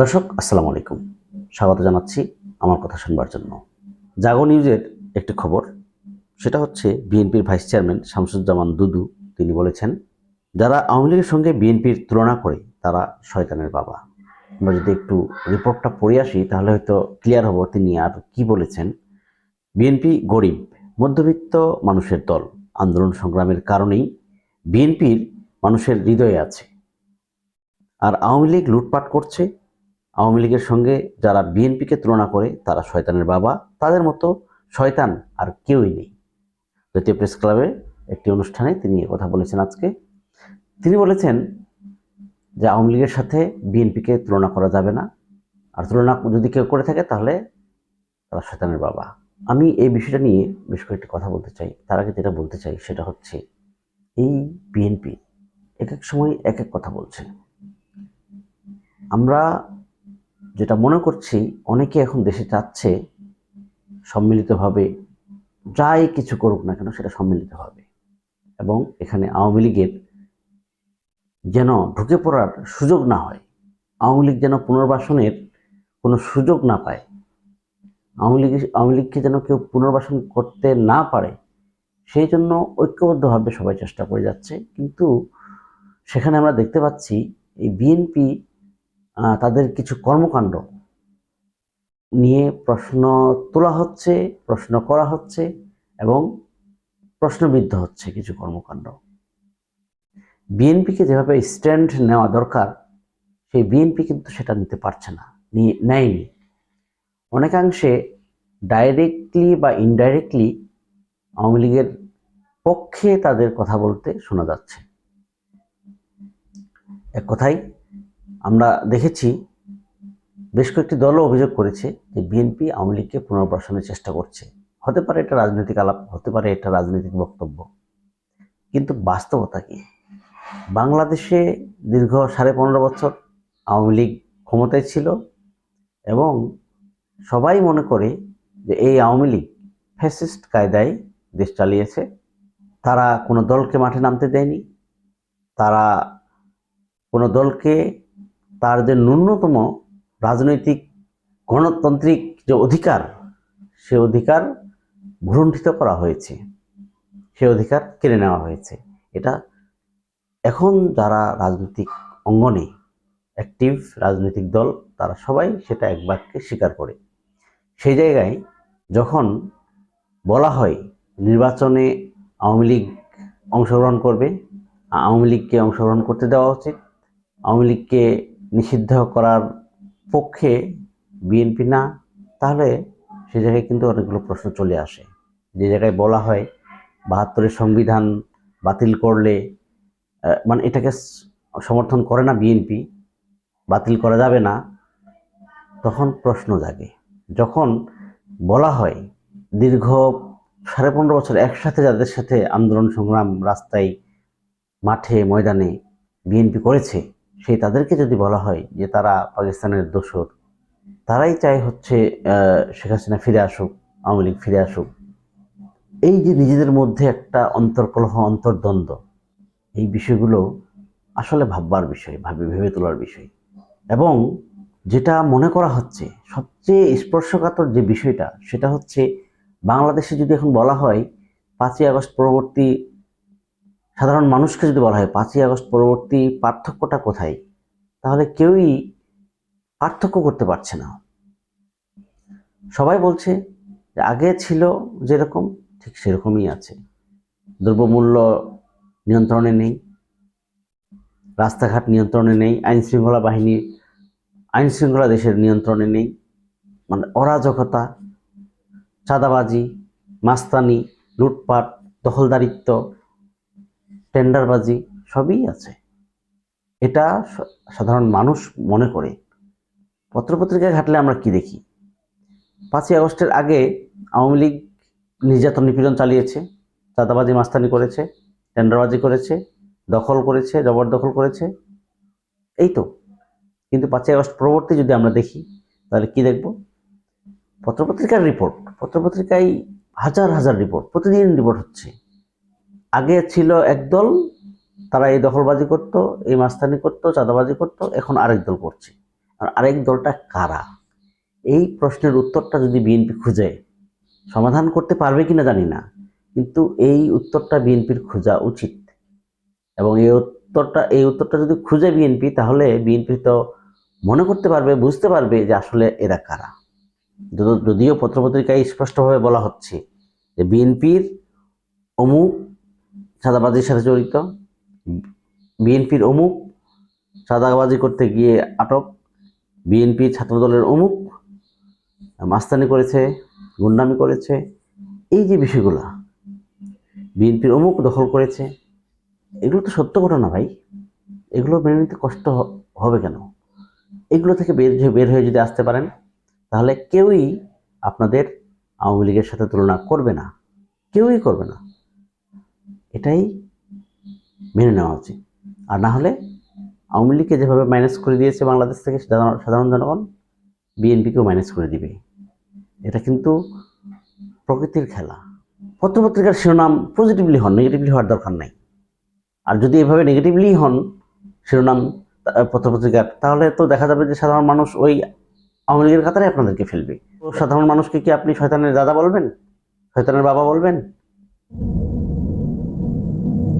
দর্শক, আসসালামু আলাইকুম। স্বাগত জানাচ্ছি আমার কথা শুনবার জন্য। জাগো নিউজের একটি খবর, সেটা হচ্ছে বিএনপির ভাইস চেয়ারম্যান শামসুজ্জামান দুদু, তিনি বলেছেন, যারা আওয়ামী লীগের সঙ্গে বিএনপির তুলনা করে, তারা শয়তানের বাবা। আমরা যদি একটু রিপোর্টটা পড়ে আসি, তাহলে হয়তো ক্লিয়ার হব তিনি আর কি বলেছেন। বিএনপি গরিব, মধ্যবিত্ত মানুষের দল, আন্দোলন সংগ্রামের কারণেই বিএনপির মানুষের হৃদয়ে আছে। আর আওয়ামী লীগ লুটপাট করছে আওয়ামী লীগের সঙ্গে যারা বিএনপিকে তুলনা করে, তারা শয়তানের বাবা। তাদের মতো শয়তান আর কেউই নেই। জাতীয় প্রেস ক্লাবে একটি অনুষ্ঠানে তিনি কথা বলেছেন আজকে। তিনি বলেছেন যে আওয়ামী লীগের সাথে বিএনপিকে তুলনা করা যাবে না। আর তুলনা যদি কেউ করে থাকে, তাহলে তারা শয়তানের বাবা। আমি এই বিষয়টা নিয়ে বেশ কয়েকটি কথা বলতে চাই। তার আগে যেটা বলতে চাই, সেটা হচ্ছে এই বিএনপি এক এক সময় এক এক কথা বলছে। আমরা যেটা মনে করছি অনেকে এখন দেশে চাচ্ছে সম্মিলিতভাবে যাই কিছু করুক না কেন সেটা সম্মিলিতভাবে। এবং এখানে আওয়ামী লীগের যেন ঢুকে পড়ার সুযোগ না হয়, আওয়ামী লীগ যেন পুনর্বাসনের কোনো সুযোগ না পায়, আওয়ামী লীগ, আওয়ামী লীগকে যেন কেউ পুনর্বাসন করতে না পারে, সেই জন্য ঐক্যবদ্ধভাবে সবাই চেষ্টা করে যাচ্ছে। কিন্তু সেখানে আমরা দেখতে পাচ্ছি এই বিএনপি তাদের কিছু কর্মকাণ্ড নিয়ে প্রশ্ন তোলা হচ্ছে, প্রশ্ন করা হচ্ছে এবং প্রশ্নবিদ্ধ হচ্ছে কিছু কর্মকাণ্ড। বিএনপিকে যেভাবে স্ট্যান্ড নেওয়া দরকার, সেই বিএনপি কিন্তু সেটা নিতে পারছে না, নিয়ে নেয়নি। অনেকাংশে ডাইরেক্টলি বা ইনডাইরেক্টলি আওয়ামী লীগের পক্ষে তাদের কথা বলতে শোনা যাচ্ছে। এক কথায় আমরা দেখেছি বেশ কয়েকটি দলও অভিযোগ করেছে যে বিএনপি আওয়ামী লীগকে পুনর্বাসনের চেষ্টা করছে। হতে পারে এটা রাজনৈতিক আলাপ, হতে পারে এটা রাজনৈতিক বক্তব্য। কিন্তু বাস্তবতা কি? বাংলাদেশে দীর্ঘ সাড়ে পনেরো বছর আওয়ামী লীগ ক্ষমতায় ছিল এবং সবাই মনে করে যে এই আওয়ামী লীগ ফ্যাসিস্ট কায়দায় দেশ চালিয়েছে। তারা কোনো দলকে মাঠে নামতে দেয়নি। তারা কোনো দলকে তার যে ন্যূনতম রাজনৈতিক গণতান্ত্রিক যে অধিকার, সে অধিকার ভ্রুণ্ঠিত করা হয়েছে। সে অধিকার কেড়ে নেওয়া হয়েছে। এটা এখন যারা রাজনৈতিক অঙ্গনে অ্যাক্টিভ রাজনৈতিক দল, তারা সবাই সেটা এক বাক্যে স্বীকার করে। সেই জায়গায় যখন বলা হয় নির্বাচনে আওয়ামী লীগ অংশগ্রহণ করবে, আওয়ামী লীগকে অংশগ্রহণ করতে দেওয়া উচিত, আওয়ামী লীগকে নিষিদ্ধ করার পক্ষে বিএনপি না, তাহলে সে জায়গায় কিন্তু অনেকগুলো প্রশ্ন চলে আসে। যে জায়গায় বলা হয় বাহাত্তরের সংবিধান বাতিল করলে মানে এটাকে সমর্থন করে না বিএনপি, বাতিল করা যাবে না, তখন প্রশ্ন জাগে। যখন বলা হয় দীর্ঘ সাড়ে পনেরো বছর একসাথে যাদের সাথে আন্দোলন সংগ্রাম রাস্তায়, মাঠে, ময়দানে বিএনপি করেছে সেই তাদেরকে যদি বলা হয় যে তারা পাকিস্তানের দোসর তারাই চায় হচ্ছে শেখ হাসিনা ফিরে আসুক, আওয়ামী লীগ ফিরে আসুক। এই যে নিজেদের মধ্যে একটা অন্তর্কলহ, অন্তর্দ্বন্দ্ব, এই বিষয়গুলো আসলে ভাববার বিষয়, ভাবে, ভেবে তোলার বিষয়। এবং যেটা মনে করা হচ্ছে, সবচেয়ে স্পর্শকাতর যে বিষয়টা, সেটা হচ্ছে বাংলাদেশে যদি এখন বলা হয় পাঁচই আগস্ট পরবর্তী সাধারণ মানুষকে যদি বলা হয়, পাঁচই আগস্ট পরবর্তী পার্থক্যটা কোথায়? তাহলে কেউই পার্থক্য করতে পারছে না। সবাই বলছে যে আগে ছিল যেরকম, ঠিক সেরকমই আছে। দ্রব্যমূল্য নিয়ন্ত্রণে নেই। রাস্তাঘাট নিয়ন্ত্রণে নেই। আইন শৃঙ্খলা বাহিনী আইন শৃঙ্খলা দেশের নিয়ন্ত্রণে নেই। মানে অরাজকতা, চাঁদাবাজি, মাস্তানি, লুটপাট, দখলদারিত্ব টেন্ডারবাজি সবই আছে। এটা সাধারণ মানুষ মনে করে। পত্রপত্রিকায় ঘাটলে আমরা কি দেখি? পাঁচই আগস্টের আগে আওয়ামী লীগ নির্যাতন নিপীড়ন চালিয়েছে, চাঁদাবাজি মাস্তানি করেছে, টেন্ডারবাজি করেছে, দখল করেছে, জবরদখল করেছে। এই তো। কিন্তু পাঁচই আগস্ট পরবর্তী যদি আমরা দেখি, তাহলে কি দেখব? পত্রপত্রিকার রিপোর্ট পত্রপত্রিকায় হাজার হাজার রিপোর্ট প্রতিদিন রিপোর্ট হচ্ছে। আগে ছিল একদল, তারা এই দখলবাজি করত, এই মাস্তানি করত, চাঁদাবাজি করত, এখন আরেক দল করছে। আর আরেক দলটা কারা? এই প্রশ্নের উত্তরটা যদি বিএনপি খুঁজে, সমাধান করতে পারবে কিনা জানি না, কিন্তু এই উত্তরটা বিএনপির খোঁজা উচিত। এবং এই উত্তরটা এই উত্তরটা যদি খুঁজে বিএনপি, তাহলে বিএনপি তো মনে করতে পারবে, বুঝতে পারবে যে আসলে এরা কারা। যদ- যদিও পত্রপত্রিকায় স্পষ্টভাবে বলা হচ্ছে যে বিএনপির অমুক চাঁদাবাজির সাথে জড়িত। বিএনপির অমুক, সাদাবাজি করতে গিয়ে আটক। বিএনপি ছাত্রদলের অমুক, মাস্তানি করেছে, গুন্ডামি করেছে। এই যে বিষয়গুলো, বিএনপির অমুক দখল করেছে, এগুলো তো সত্য ঘটনা ভাই। এগুলো মেনে নিতে কষ্ট হবে কেন? এগুলো থেকে বের বের হয়ে যদি আসতে পারেন, তাহলে কেউই আপনাদের আওয়ামী লীগের সাথে তুলনা করবে না। কেউই করবে না। এটাই মেনে নেওয়া উচিত। আর না হলে আওয়ামী লীগকে যেভাবে মাইনাস করে দিয়েছে বাংলাদেশ থেকে সাধারণ জনগণ বিএনপিকেও মাইনাস করে দিবে। এটা কিন্তু প্রকৃতির খেলা। পত্রপত্রিকার শিরোনাম পজিটিভলি হন নেগেটিভলি হওয়ার দরকার নাই। আর যদি এভাবে নেগেটিভলি হন শিরোনাম পত্রপত্রিকার, তাহলে তো দেখা যাবে যে সাধারণ মানুষ ওই আওয়ামী লীগের কাতারে আপনাদেরকে ফেলবে। তো সাধারণ মানুষকে কি আপনি শয়তানের দাদা বলবেন? শয়তানের বাবা বলবেন?